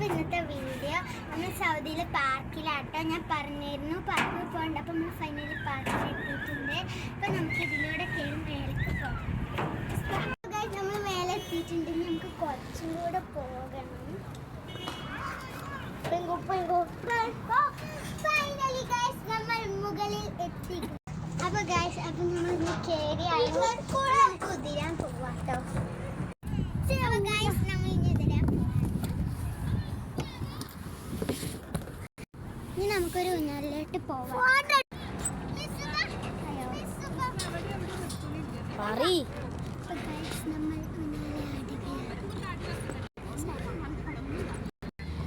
അപ്പോൾ ഇന്നത്തെ വീഡിയോ നമ്മൾ സൗദിയിലെ പാർക്കിലാട്ടോ ഞാൻ പറഞ്ഞിരുന്നു. പാർക്കിൽ പോകണ്ട. അപ്പോൾ നമ്മൾ ഫൈനലി പാർക്കിൽ എത്തിയിട്ടുണ്ട്. അപ്പോൾ നമുക്ക് ഇതിലൂടെ കയറി മേലേക്ക് പോകാം. നമ്മൾ മേലെ എത്തിയിട്ടുണ്ടെങ്കിൽ നമുക്ക് കുറച്ചും കൂടെ പോകണം ഫൈനലി ഗൈസ് നമ്മൾ മുകളിൽ എത്തി. അപ്പൊ ഗൈസ് അപ്പൊ നമ്മൾ കയറി നമുക്ക് കുതിരാൻ പോവാട്ടോ അപ്പൊ ഗൈസ് നമ്മൾ ഇനി ഇതിരാൻ ഇനി നമുക്കൊരു ഊഞ്ഞാലിലോട്ട് പോവാം.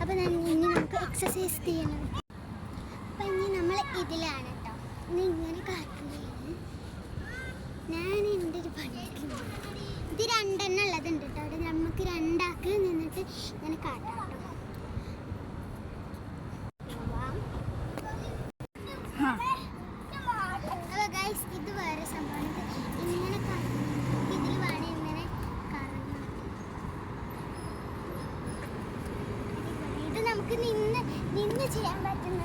അപ്പൊ ഇനി നമുക്ക് എക്സസൈസ് ചെയ്യണം അപ്പൊ ഇനി നമ്മൾ ഇതിലാണ് കേട്ടോ ഇനി ഇങ്ങനെ കാട്ടുകയാണ് ഞാൻ എന്റെ ഒരു പണിക്കുന്നു ഇത് രണ്ടെണ്ണം ഉള്ളതുണ്ട് കേട്ടോ അവിടെ നമുക്ക് രണ്ടാക്ക് നിന്നിട്ട് ഇങ്ങനെ കാട്ടാം കേട്ടോ പോവാം. അപ്പൊ ഗൈസ് ഇത് വേറെ സംഭവമാണ് ഇത് ഇങ്ങനെ കറങ്ങും. ഇതിൽ വേണം ഇങ്ങനെ കറങ്ങാൻ. ഇത് നിന്ന് നിന്ന് ചെയ്യാൻ പറ്റുന്ന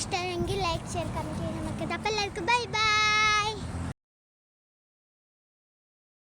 ഇഷ്ടമെങ്കിൽ ലൈക്ക് ഷെയർ കമന്റ് ചെയ്യാൻ നമുക്ക് അപ്പോൾ എല്ലാവർക്കും ബൈ ബൈ